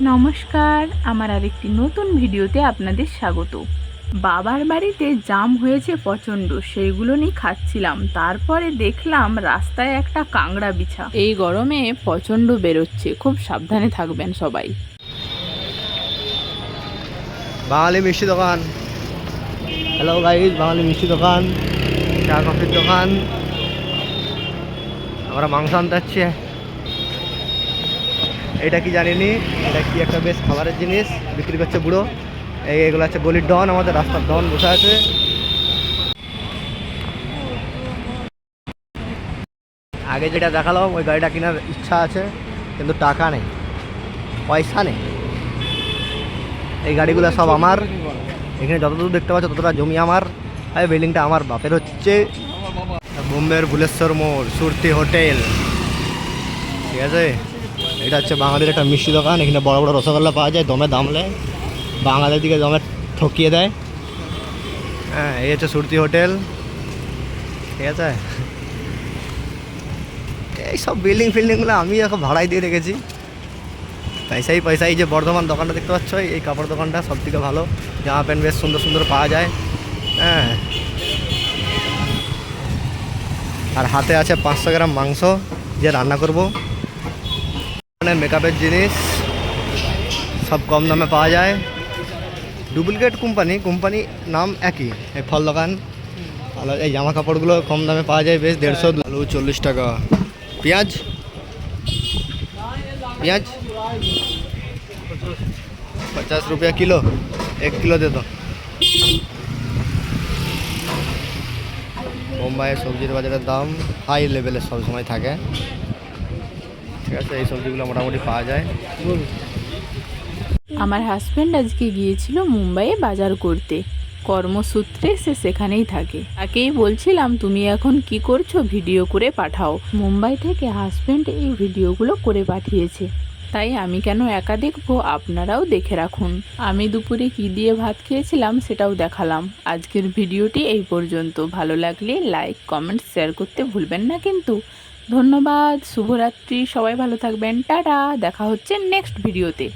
নমস্কার, আমার আরেকটি নতুন ভিডিওতে আপনাদের স্বাগত। বাবার বাড়িতে জাম হয়েছে প্রচণ্ড, সেইগুলো নিয়ে খাচ্ছিলাম। তারপরে দেখলাম রাস্তায় একটা কাংড়া বিছা। এই গরমে প্রচণ্ড বেরোচ্ছে, খুব সাবধানে থাকবেন সবাই। বাঙালি মিষ্টি দোকান। হ্যালো গাইজ বাঙালি মিষ্টি দোকান। চা কফির দোকান। আমরা মাংস আনতে যাচ্ছি। এটা কি জানিনি? এটা কি একটা বেশ খাবারের জিনিস? বিক্রি করছে বুড়ো। এগুলো হচ্ছে গলির ডন, আমাদের রাস্তার ডন বসে আছে। আগে যেটা দেখালাম, ওই গাড়িটা কেনার ইচ্ছা আছে, কিন্তু টাকা নেই। পয়সা নেই। এই গাড়িগুলো সব আমার। এখানে যতদূর দেখতে পাচ্ছ, ততটা জমি আমার। এই বিল্ডিংটা আমার বাপের হচ্ছে। বোম্বের ভুলেশ্বর মোড়, সুরতি হোটেল। ঠিক আছে? এটা হচ্ছে বাঙালির একটা মিষ্টি দোকান, এখানে বড় বড় রসগোল্লা পাওয়া যায়, দমে দাম নেয়, বাঙালির দিকে দমে ঠকিয়ে দেয়। হ্যাঁ এই হচ্ছে সুরতি হোটেল। ঠিক আছে? এই সব বিল্ডিং ফিল্ডিংগুলো আমি এখন ভাড়ায় দিয়ে রেখেছি। পয়সাই পয়সা এই যে বর্ধমান দোকানটা দেখতে পাচ্ছ, এই কাপড় দোকানটা সব থেকে ভালো। জামা প্যান্ট বেশ সুন্দর সুন্দর পাওয়া যায়। হ্যাঁ। আর হাতে আছে পাঁচশো গ্রাম মাংস, যে রান্না করব। মানে মেকআপের জিনিস সব কম দামে পাওয়া যায় ডুপ্লিকেট কোম্পানি কোম্পানি নাম একই এই ফল দোকান ভালো এই জামা কাপড়গুলো কম দামে পাওয়া যায় বেশ দেড়শো আলু চল্লিশ টাকা পেঁয়াজ পেঁয়াজ पचास रुपया किलो एक किलो दे दो বোম্বাইয়ের সবজির বাজারের দাম হাই লেভেলে সবসময় থাকে ঠিক আছে, এই সবজিগুলো মোটামুটি পাওয়া যায়। আমার হাজব্যান্ড আজকে গিয়েছিল মুম্বাইয়ে বাজার করতে। কর্মসূত্রে সে সেখানেই থাকে। তাকেই বলছিলাম, তুমি এখন কি করছ? ভিডিও করে পাঠাও। মুম্বাই থেকে হাজব্যান্ড এই ভিডিওগুলো করে পাঠিয়েছে। তাই আমি কেন একা দেখব? আপনারাও দেখে রাখুন। আমি দুপুরে কি দিয়ে ভাত খেয়েছিলাম সেটাও দেখালাম। আজকের ভিডিওটি এই পর্যন্ত। ভালো লাগলে লাইক কমেন্ট শেয়ার করতে ভুলবেন না কিন্তু। ধন্যবাদ শুভরাত্রি সবাই ভালো থাকবেন টাটা দেখা হচ্ছে নেক্সট ভিডিওতে